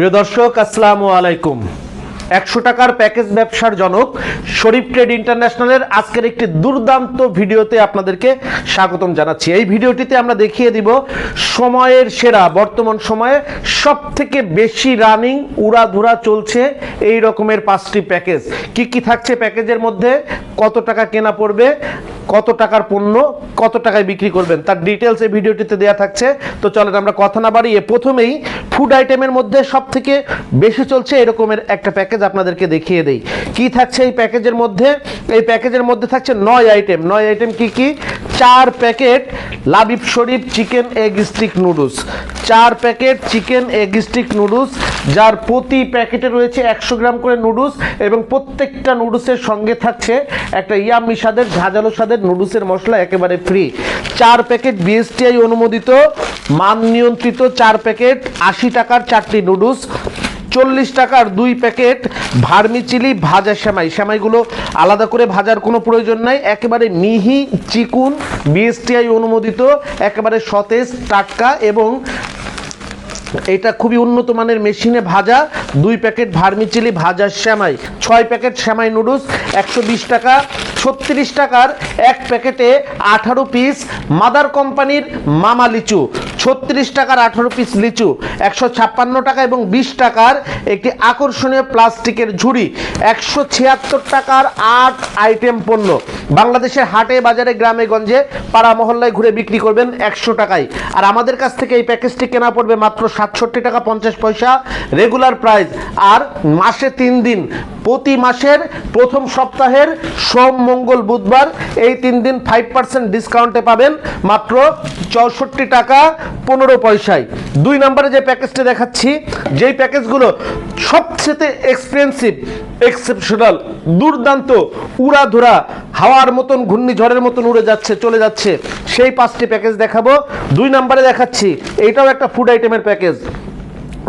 প্রিয় দর্শক, আসসালামু আলাইকুম। একশো টাকার প্যাকেজ ব্যবসার জনক শরীফ ট্রেড ইন্টারন্যাশনালের আজকের একটি দুর্দান্ত ভিডিওতে আপনাদেরকে স্বাগতম জানাচ্ছি। এই ভিডিওটিতে আমরা দেখিয়ে দিব সময়ের সেরা, বর্তমান সময়ে সব থেকে বেশি রানিং উড়াধুরা চলছে এই রকমের পাঁচটি প্যাকেজ। কি কি থাকছে প্যাকেজের মধ্যে? কত টাকা কেনা পড়বে? কত টাকার পণ্য? কত টাকায় বিক্রি করবেন, তার ডিটেলস এই ভিডিওটিতে দেওয়া থাকছে। তো চলেন আমরা কথা না বাড়িয়ে প্রথমেই ফুড আইটেমের মধ্যে সব থেকে বেশি চলছে এরকমের একটা প্যাকেজ আপনাদেরকে দেখিয়ে দেই। কি থাকছে এই প্যাকেজের মধ্যে? এই প্যাকেজের মধ্যে থাকছে নয় আইটেম নয় আইটেম কি কি? চার packet Labib Sharif chicken egg stick noodles. চার packet chicken egg stick noodles, যার প্রতি প্যাকেটে রয়েছে একশো গ্রাম করে নুডলস এবং প্রত্যেকটা নুডলসের সঙ্গে থাকছে একটা ইয়াম্মি স্বাদের ঝাঁঝালো স্বাদের নুডলসের মশলা একেবারে ফ্রি চার প্যাকেট বিএসটিআই অনুমোদিত, মান নিয়ন্ত্রিত চার প্যাকেট, আশি টাকার চারটি নুডলস, চল্লিশ টাকার দুই প্যাকেট ভার্মি চিলি ভাজা সেমাই। সেমাইগুলো আলাদা করে ভাজার কোনো প্রয়োজন নাই। একেবারে মিহি চিকুন বিএসটিআই অনুমোদিত, একেবারে সতেজ, টাটকা এবং এটা খুবই উন্নত মানের মেশিনে ভাজা, দুই প্যাকেট ভার্মিচিলি ভাজা শ্যামাই ছয় প্যাকেট শ্যামাই নুডলস, একশো বিশ টাকা ছত্রিশ টাকার এক প্যাকেটে আঠারো পিস মাদার কোম্পানির মামা লিচু ছত্রিশ টাকার আঠারো পিস লিচু, একশো ছাপ্পান্ন টাকা এবং বিশ টাকার একটি আকর্ষণীয় প্লাস্টিকের ঝুড়ি, একশো ছিয়াত্তর টাকার আট আইটেম পণ্য। বাংলাদেশের হাটে বাজারে গ্রামে গঞ্জে পাড়া মহল্লায় ঘুরে বিক্রি করবেন একশো টাকায়। আর আমাদের কাছ থেকে এই প্যাকেজটি কেনা পড়বে মাত্র সাতষট্টি টাকা পঞ্চাশ পয়সা রেগুলার প্রাইস আর মাসে তিন দিন, প্রতি মাসের প্রথম সপ্তাহের সোম, মঙ্গল, বুধবার এই তিন দিন ফাইভ পার্সেন্ট ডিসকাউন্টে পাবেন মাত্র চৌষট্টি টাকা পনেরো পয়সায়। দুই নম্বরে যে প্যাকেজটা দেখাচ্ছি, যেই প্যাকেজগুলো সবচেয়ে এক্সপেন্সিভ এক্সেপশনাল দুর্দান্ত, উড়াধুরা, হাওয়ার মতন, ঘূর্ণিঝড়ের মতন উড়ে যাচ্ছে, চলে যাচ্ছে, সেই পাঁচটি প্যাকেজ দেখাবো। দুই নম্বরে দেখাচ্ছি, এটাও একটা ফুড আইটেমের প্যাকেজ।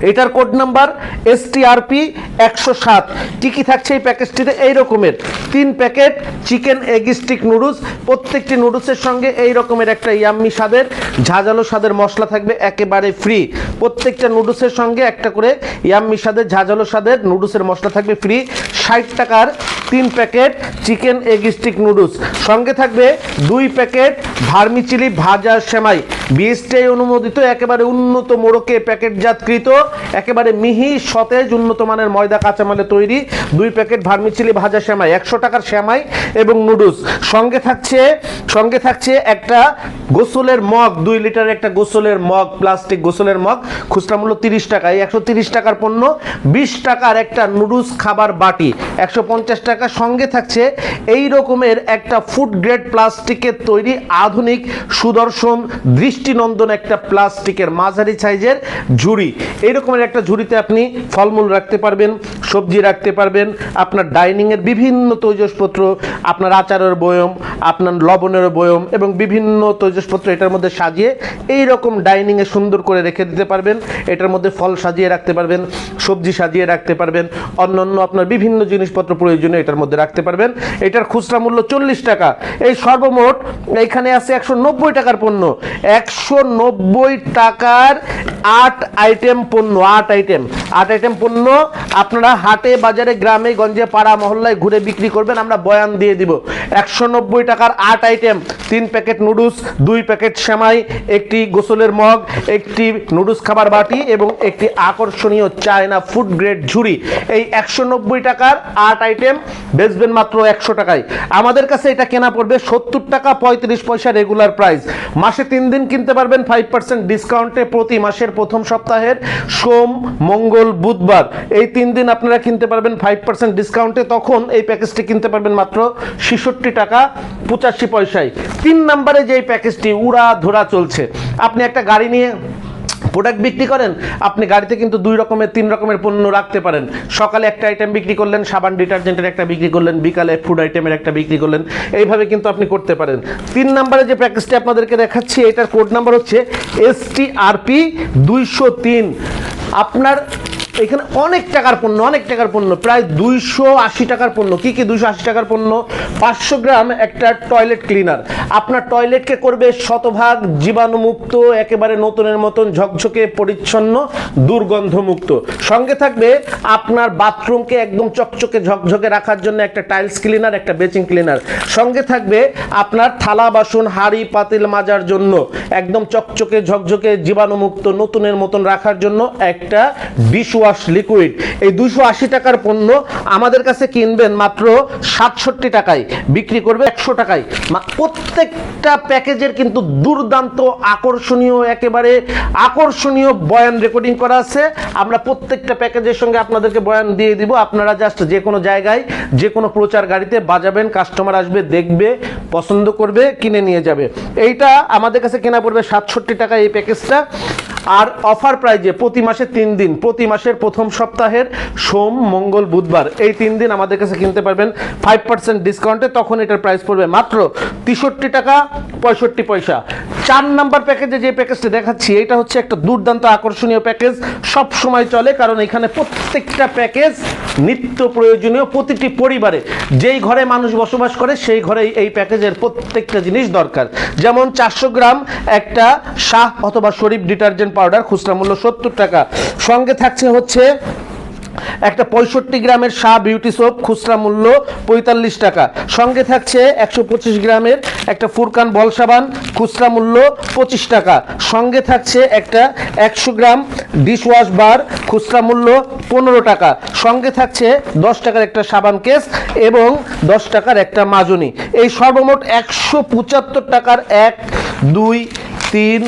এটার কোড নাম্বার এস টিআরপি একশো সাত। কী কী থাকছে এই প্যাকেজটিতে এই রকমের। তিন packet chicken egg stick noodles প্রত্যেকটি নুডলসের সঙ্গে এই রকমের একটা ইয়াম্মি স্বাদের, ঝাঁঝালো স্বাদের মশলা থাকবে একেবারে ফ্রি প্রত্যেকটা নুডলসের সঙ্গে একটা করে ইয়াম্মি স্বাদের, ঝাঁঝালো স্বাদের নুডলসের মশলা থাকবে ফ্রি ষাট টাকার তিন packet chicken egg stick noodles সঙ্গে থাকবে দুই প্যাকেট ভার্মি চিলি ভাজা সেমাই। বিএসটিআই অনুমোদিত, একেবারে উন্নত মোড়কে প্যাকেটজাতকৃত, একেবারে মিহি সতেজ উন্নত মানের ময়দা কাঁচামালে তৈরি, দুই প্যাকেট ভার্মিচিলি ভাজা শ্যামাই একশো টাকার শ্যামাই এবং নুডলস। সঙ্গে থাকছে সঙ্গে থাকছে একটা গোসলের মগ, দুই লিটার একটা গোসলের মগ, প্লাস্টিক গোসলের মগ, খুচরা মূল্য তিরিশ টাকা। এই একশো তিরিশ টাকার পণ্য, বিশ টাকার একটা নুডলস খাবার বাটি, একশো পঞ্চাশ টাকা। সঙ্গে থাকছে এই রকমের একটা ফুড গ্রেড প্লাস্টিকের তৈরি আধুনিক সুদর্শন দৃষ্টিনন্দন একটা প্লাস্টিকের মাঝারি সাইজের ঝুড়ি। এই রকমের একটা ঝুড়িতে আপনি ফলমূল রাখতে পারবেন, সবজি রাখতে পারবেন, আপনার ডাইনিংয়ের বিভিন্ন তৈজসপত্র, আপনার আচারের বয়ম, আপনার লবণের বয়ম এবং বিভিন্ন তৈজসপত্র এটার মধ্যে সাজিয়ে এই রকম ডাইনিংয়ে সুন্দর করে রেখে দিতে পারবেন। এটার মধ্যে ফল সাজিয়ে রাখতে পারবেন, সবজি সাজিয়ে রাখতে পারবেন, অন্যান্য আপনার বিভিন্ন জিনিসপত্র প্রয়োজনীয় এটার মধ্যে রাখতে পারবেন। এটার খুচরা মূল্য চল্লিশ টাকা। এই সর্বমোট এইখানে আছে একশো নব্বই টাকার পণ্য। একশো নব্বই টাকার আট আইটেম পণ্য, আট আইটেম আট আইটেম পণ্য আপনারা হাটে, বাজারে, গ্রামে, গঞ্জে, পাড়া, মহল্লায় ঘুরে বিক্রি করবেন, আমরা বয়ান দিয়ে দিব। একশো নব্বই টাকার আট আইটেম তিন প্যাকেট নুডলস দুই প্যাকেট সেমাই, একটি গোসলের মগ, একটি নুডলস খাবার বাটি এবং একটি আকর্ষণীয় চায়না ফুড গ্রেড ঝুড়ি। এই একশো নব্বই টাকার আট আইটেম বেচবেন মাত্র একশো টাকায়। আমাদের কাছে এটা কেনা পড়বে সত্তর টাকা পঁয়ত্রিশ পয়সা রেগুলার প্রাইস মাসে তিন দিন কিনতে পারবেন ফাইভ পার্সেন্ট ডিসকাউন্টে প্রতি মাসের প্রথম সপ্তাহের সোম, মঙ্গল, বুধবার, এই তিন দিন আপনারা কিনতে পারবেন ফাইভ পার্সেন্ট ডিসকাউন্টে তখন এই প্যাকেজটি কিনতে পারবেন মাত্র ছেষট্টি টাকা পঁচাশি পয়সায়। তিন নম্বরে যে প্যাকেজটি উড়া ধরা চলছে, আপনি একটা গাড়ি নিয়ে প্রোডাক্ট বিক্রি করেন, আপনি গাড়িতে কিন্তু দুই রকমের, তিন রকমের পণ্য রাখতে পারেন। সকালে একটা আইটেম বিক্রি করলেন, সাবান ডিটারজেন্টের একটা বিক্রি করলেন, বিকালে ফুড আইটেমের একটা বিক্রি করলেন, এইভাবে কিন্তু আপনি করতে পারেন। তিন নাম্বারে যে প্যাকেজটি আপনাদেরকে দেখাচ্ছি, এটার কোড নাম্বার হচ্ছে এস টি আর পি দুইশো তিন। আপনার এখানে অনেক টাকার পণ্য, অনেক টাকার পণ্য, প্রায় দুইশো আশি টাকার পণ্য। কি কি দুইশো আশি টাকার পণ্য? পাঁচশো গ্রাম একটা টয়লেট ক্লিনার। আপনার টয়লেটকে করবে শতভাগ জীবাণুমুক্ত, একেবারে নতুনের মতন, ঝকঝকে, পরিচ্ছন্ন, দুর্গন্ধমুক্ত। সঙ্গে থাকবে আপনার বাথরুমকে একদম চকচকে, ঝকঝকে রাখার জন্য একটা টাইলস ক্লিনার, একটা বেচিং ক্লিনার। সঙ্গে থাকবে আপনার থালা, বাসন, হাঁড়ি, পাতিল মাজার জন্য একদম চকচকে, ঝকঝকে, জীবাণুমুক্ত, নতুনের মতন রাখার জন্য একটা ডিশওয়াশ লিকুইড এই দুশো আশি টাকার পণ্য আমাদের কাছে কিনবেন মাত্র সাতষট্টি টাকায়। বিক্রি করবে একশো টাকায়। প্রত্যেকটা প্যাকেজের কিন্তু দুর্দান্ত আকর্ষণীয়, একেবারে আকর্ষণীয় বয়ান রেকর্ডিং করা আছে। আমরা প্রত্যেকটা প্যাকেজের সঙ্গে আপনাদেরকে বয়ান দিয়ে দিব। আপনারা জাস্ট যে কোনো জায়গায়, যে কোনো প্রচার গাড়িতে বাজাবেন কাস্টমার আসবে, দেখবে, পছন্দ করবে, কিনে নিয়ে যাবে। এইটা আমাদের কাছে কেনা পড়বে সাতষট্টি টাকা এই প্যাকেজটা। আর অফার প্রাইজে প্রতি মাসে তিন দিন, প্রতি মাসের প্রথম সপ্তাহের সোম, মঙ্গল, বুধবার, এই তিন দিন আমাদের কাছে কিনতে পারবেন ফাইভ পার্সেন্ট ডিসকাউন্টে তখন এটার প্রাইস পড়বে মাত্র তেষট্টি টাকা পঁয়ষট্টি পয়সা। চার নাম্বার প্যাকেজে যে প্যাকেজটা দেখাচ্ছি এটা হচ্ছে একটা দুর্দান্ত আকর্ষণীয় প্যাকেজ সব সময় চলে, কারণ এখানে প্রত্যেকটা প্যাকেজ নিত্য প্রয়োজনীয় প্রতিটি পরিবারে যেই ঘরে মানুষ বসবাস করে, সেই ঘরে এই প্যাকেজের প্রত্যেকটা জিনিস দরকার। যেমন চারশো গ্রাম একটা শাহ অথবা শরীফ ডিটারজেন্ট পাউডার, খুচরা মূল্য সত্তর টাকা। সঙ্গে থাকছে হচ্ছে একটা পঁয়ষট্টি গ্রামের শাহ বিউটি সোপ, খুচরা মূল্য পঁয়তাল্লিশ টাকা। সঙ্গে থাকছে একশো পঁচিশ গ্রামের একটা ফুরকান বল সাবান, খুচরা মূল্য পঁচিশ টাকা। সঙ্গে থাকছে একটা একশো গ্রাম ডিশওয়াশ বার, খুচরা মূল্য পনেরো টাকা। সঙ্গে থাকছে দশ টাকার একটা সাবান কেস এবং দশ টাকার একটা মাজনি। এই সর্বমোট একশো পঁচাত্তর টাকার এক, দুই, তিন,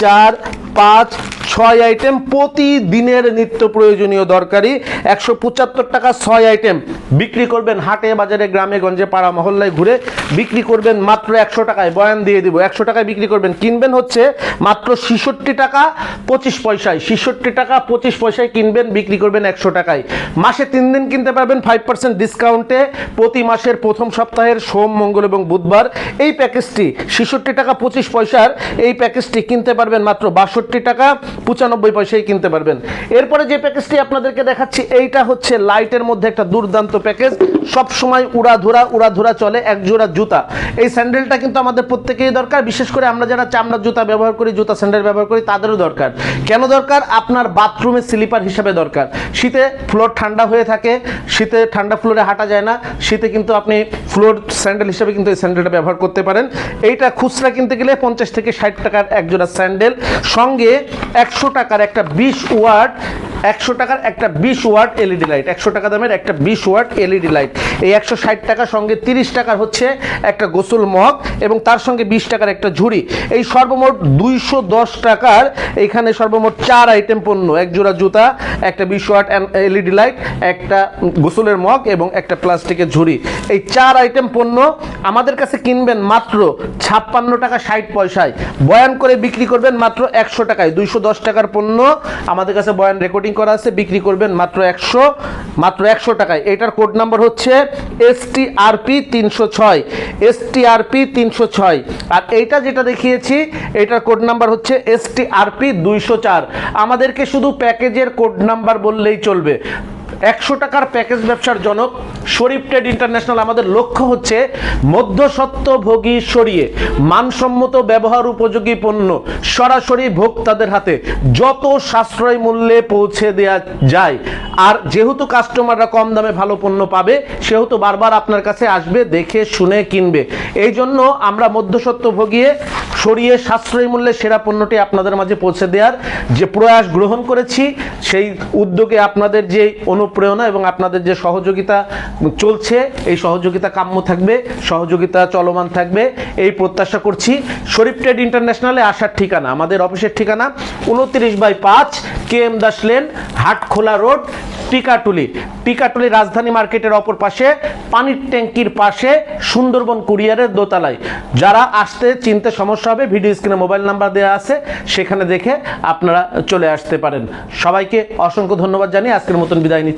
চার, পাঁচ ছয় আইটেম প্রতিদিনের নিত্য প্রয়োজনীয় দরকারি। একশো পঁচাত্তর টাকা ছয় আইটেম। বিক্রি করবেন হাটে, বাজারে, গ্রামে, গঞ্জে, পাড়া, মহল্লায় ঘুরে বিক্রি করবেন মাত্র একশো টাকায়। বয়ান দিয়ে দিব, একশো টাকায় বিক্রি করবেন। কিনবেন হচ্ছে মাত্র ছিষট্টি টাকা পঁচিশ পয়সায়। ছিষট্টি টাকা পঁচিশ পয়সায় কিনবেন, বিক্রি করবেন একশো টাকায়। মাসে তিন দিন কিনতে পারবেন ফাইভ পার্সেন্ট ডিসকাউন্টে প্রতি মাসের প্রথম সপ্তাহের সোম, মঙ্গল এবং বুধবার। এই প্যাকেজটি ছিষট্টি টাকা পঁচিশ পয়সার। এই প্যাকেজটি কিনতে পারবেন মাত্র বাষট্টি টাকা। পঁচানব্বই পয়সায় কিনতে পারবেন। এরপরে যে প্যাকেজটি আপনাদেরকে দেখাচ্ছি, এইটা হচ্ছে লাইটের মধ্যে একটা দুর্দান্ত প্যাকেজ সব সময় উড়াধুরা উড়াধুরা চলে এক জোড়া জুতা। এই স্যান্ডেলটা কিন্তু আমাদের প্রত্যেকেই দরকার। বিশেষ করে আমরা যারা চামড়ার জুতা ব্যবহার করি, জুতা স্যান্ডেল ব্যবহার করি, তাদেরও দরকার। কেন দরকার? আপনার বাথরুমে স্লিপার হিসাবে দরকার। শীতে ফ্লোর ঠান্ডা হয়ে থাকে, শীতে ঠান্ডা ফ্লোরে হাঁটা যায় না। শীতে কিন্তু আপনি ফ্লোর স্যান্ডেল হিসাবে কিন্তু এই স্যান্ডেলটা ব্যবহার করতে পারেন। এইটা খুচরা কিনতে গেলে পঞ্চাশ থেকে ষাট টাকার এক জোড়া স্যান্ডেল সঙ্গে একশো টাকার একটা বিশ ওয়াট একশো টাকার একটা বিশ ওয়াট এলইডি লাইট, একশো টাকা দামের একটা বিশ ওয়াট এলইডি লাইট। এই একশো ষাট টাকার সঙ্গে তিরিশ টাকার হচ্ছে একটা গোসল মগ এবং তার সঙ্গে বিশ টাকার একটা ঝুড়ি। এই সর্বমোট দুইশো দশ টাকার এখানে সর্বমোট চার আইটেম পণ্য। এক জোড়া জুতা, একটা বিশ ওয়াট এলইডি লাইট, একটা গোসলের মগ এবং একটা প্লাস্টিকের ঝুড়ি। এই চার আইটেম পণ্য আমাদের কাছে কিনবেন মাত্র ছাপ্পান্ন টাকা ষাট পয়সায়। বয়ান করে বিক্রি করবেন মাত্র একশো টাকায়। দুইশো দশ টাকার পণ্য আমাদের কাছে বয়ান রেকর্ডিং করা আছে, বিক্রি করবেন মাত্র একশো মাত্র একশো টাকায়। এটার কোড নাম্বার হচ্ছে এস টি আরপি তিনশো ছয় এস টি আরপি তিনশো ছয়। আর এইটা যেটা দেখিয়েছি, এটার কোড নাম্বার হচ্ছে এস টি আরপি দুইশো চার। আমাদেরকে শুধু প্যাকেজের কোড নাম্বার বললেই চলবে। একশো টাকার প্যাকেজ ব্যবসার জনক। শরীফ ট্রেড ইন্টারন্যাশনাল আমাদের লক্ষ্য হচ্ছে মধ্যস্বত্বভোগী সরিয়ে, মানসম্মত ব্যবহার উপযোগী পণ্য সরাসরি ভোক্তাদের হাতে যত সাশ্রয় মূল্যে পৌঁছে দেওয়া যায়। আর যেহেতু কাস্টমাররা কম দামে ভালো পণ্য পাবে, সেহেতু বারবার আপনার কাছে আসবে, দেখে, শুনে, কিনবে। এই জন্য আমরা মধ্যস্বত্ব ভোগিয়ে সরিয়ে সাশ্রয়ী মূল্যে সেরা পণ্যটি আপনাদের মাঝে পৌঁছে দেওয়ার যে প্রয়াস গ্রহণ করেছি, সেই উদ্যোগে আপনাদের যে অনুপ্রেরণা এবং আপনাদের যে সহযোগিতা চলছে, এই সহযোগিতা কাম্য থাকবে, সহযোগিতা চলমান থাকবে। এই প্রত্যাশা করছি শরীফ ট্রেড ইন্টারন্যাশনালে আসার ঠিকানা, আমাদের অফিসের ঠিকানা উনত্রিশ বাই পাঁচ K M Das lane, Hatkhola road, Tikatuli. Tikatuli রাজধানী মার্কেটের অপর পাশে, পানির ট্যাঙ্কির পাশে, সুন্দরবন কুরিয়ারের দোতলায়। যারা আসতে চিনতে সমস্যা হবে, ভিডিও স্ক্রিনে মোবাইল নাম্বার দেওয়া আছে, সেখানে দেখে আপনারা চলে আসতে পারেন। সবাইকে অসংখ্য ধন্যবাদ জানিয়ে আজকের মতন বিদায় নিচ্ছি।